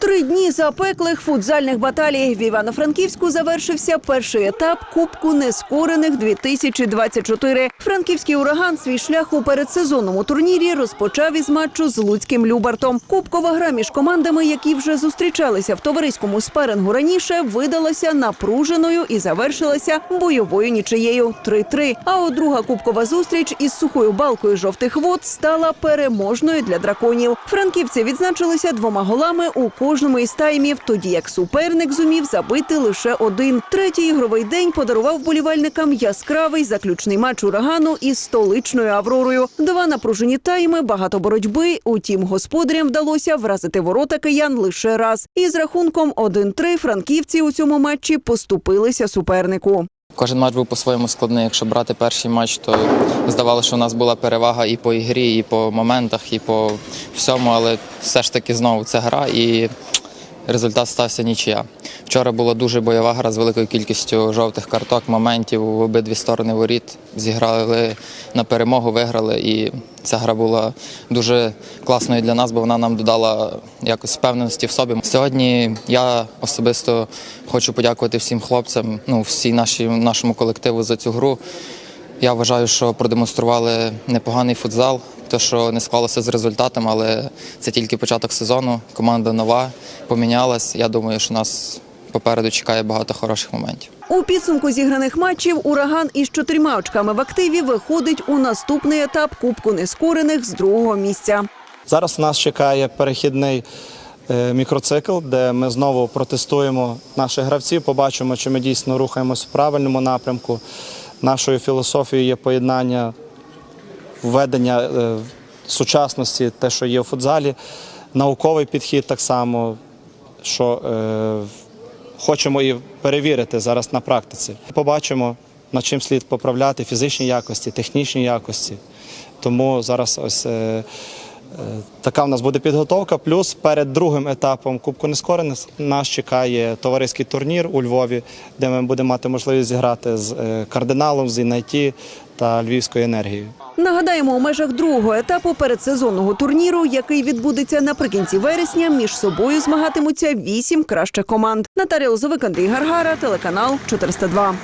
Три дні запеклих футзальних баталій в Івано-Франківську завершився перший етап Кубку нескорених 2024. Франківський ураган свій шлях у передсезонному турнірі розпочав із матчу з Луцьким Любартом. Кубкова гра між командами, які вже зустрічалися в товариському спарингу раніше, видалася напруженою і завершилася бойовою нічиєю 3-3. А от друга кубкова зустріч із сухою балкою жовтих вод стала переможною для драконів. Франківці відзначилися двома голами у кожному із таймів, тоді як суперник зумів забити лише один. Третій ігровий день подарував болівальникам яскравий заключний матч урагану із столичною Авророю. Два напружені тайми, багато боротьби. Утім, господарям вдалося вразити ворота киян лише раз. І з рахунком 1-3 франківці у цьому матчі поступилися супернику. Кожен матч був по-своєму складний. Якщо брати перший матч, то здавалося, що у нас була перевага і по ігрі, і по моментах, і по всьому, але все ж таки знову це гра і результат стався нічия. Вчора була дуже бойова гра з великою кількістю жовтих карток, моментів в обидві сторони воріт. Зіграли на перемогу, виграли. І ця гра була дуже класною для нас, бо вона нам додала якось впевненості в собі. Сьогодні я особисто хочу подякувати всім хлопцям, ну всій нашій нашому колективу за цю гру. Я вважаю, що продемонстрували непоганий футзал. Те, що не склалося з результатом, але це тільки початок сезону. Команда нова, помінялась. Я думаю, що нас попереду чекає багато хороших моментів. У підсумку зіграних матчів ураган із чотирма очками в активі виходить у наступний етап Кубку нескорених з другого місця. Зараз нас чекає перехідний е, мікроцикл, де ми знову протестуємо наших гравців, побачимо, чи ми дійсно рухаємося в правильному напрямку. Нашою філософією є поєднання введення е, сучасності, те, що є у футзалі, науковий підхід так само, що е, хочемо і перевірити зараз на практиці. Побачимо, над чим слід поправляти фізичні якості, технічні якості. Тому зараз ось. Е, Е, Така в нас буде підготовка. Плюс перед другим етапом Кубку Нескорених нас чекає товариський турнір у Львові, де ми будемо мати можливість зіграти з е, кардиналом, з Інайті та Львівською енергією. Нагадаємо, у межах другого етапу передсезонного турніру, який відбудеться наприкінці вересня, між собою змагатимуться вісім кращих команд. Наталія Лозовик, Андрій Гаргара, телеканал 402.